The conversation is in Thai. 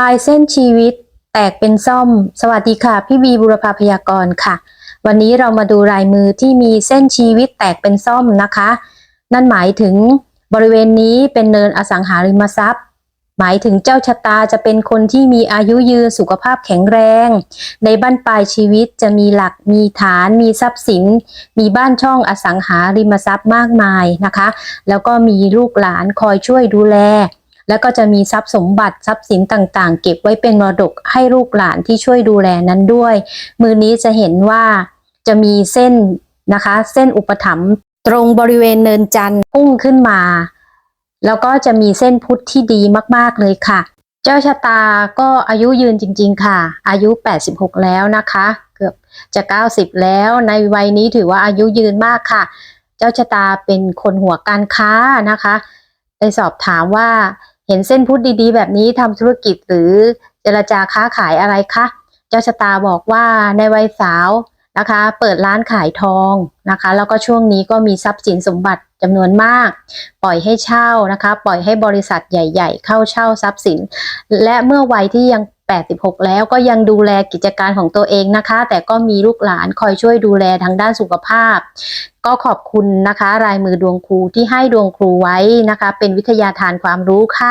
ลายเส้นชีวิต แตกเป็นซ่อม สวัสดีค่ะ พี่บีบุรพาพยากรณ์ค่ะ วันนี้เรามาดูลายมือที่มีเส้นชีวิตแตกเป็นซ่อมนะคะ นั่นหมายถึงบริเวณนี้เป็นเนินอสังหาริมทรัพย์ หมายถึงเจ้าชะตาจะเป็นคนที่มีอายุยืนสุขภาพแข็งแรง ในบ้านปลายชีวิตจะมีหลักมีฐาน มีทรัพย์สิน มีบ้านช่องอสังหาริมทรัพย์มากมายนะคะ แล้วก็มีลูกหลานคอยช่วยดูแล แล้วก็จะมีทรัพย์สมบัติทรัพย์สินต่างๆ เก็บไว้เป็นมรดกให้ลูกหลานที่ช่วยดูแลนั้นด้วย มือนี้จะเห็นว่าจะมีเส้นนะคะ เส้นอุปถัมภ์ตรงบริเวณเนินจันทร์พุ่งขึ้นมา แล้วก็จะมีเส้นพุทธที่ดีมากๆเลยค่ะ เจ้าชะตาก็อายุยืนจริง ๆ ค่ะ อายุ 86 แล้วนะคะ เกือบจะ 90 แล้วในวัยนี้ถือว่าอายุยืนมากค่ะ เจ้าชะตาเป็นคนหัวการค้านะคะ ได้สอบถามว่า เห็นเส้นพุทธดีๆ แบบนี้ทำธุรกิจหรือเจรจาค้าขายอะไรคะ เจ้าชะตาบอกว่าในวัยสาวนะคะ เปิดร้านขายทองนะคะ แล้วก็ช่วงนี้ก็มีทรัพย์สินสมบัติจำนวนมาก ปล่อยให้เช่านะคะ ปล่อยให้บริษัทใหญ่ ๆ เข้าเช่าทรัพย์สิน และเมื่อวัยที่ยัง86 แล้วก็ยังดูแลกิจการของตัวเองนะคะ แต่ก็มีลูกหลานคอยช่วยดูแลทางด้านสุขภาพ ก็ขอบคุณนะคะ รายมือดวงครูที่ให้ดวงครูไว้นะคะ เป็นวิทยาทานความรู้ค่ะ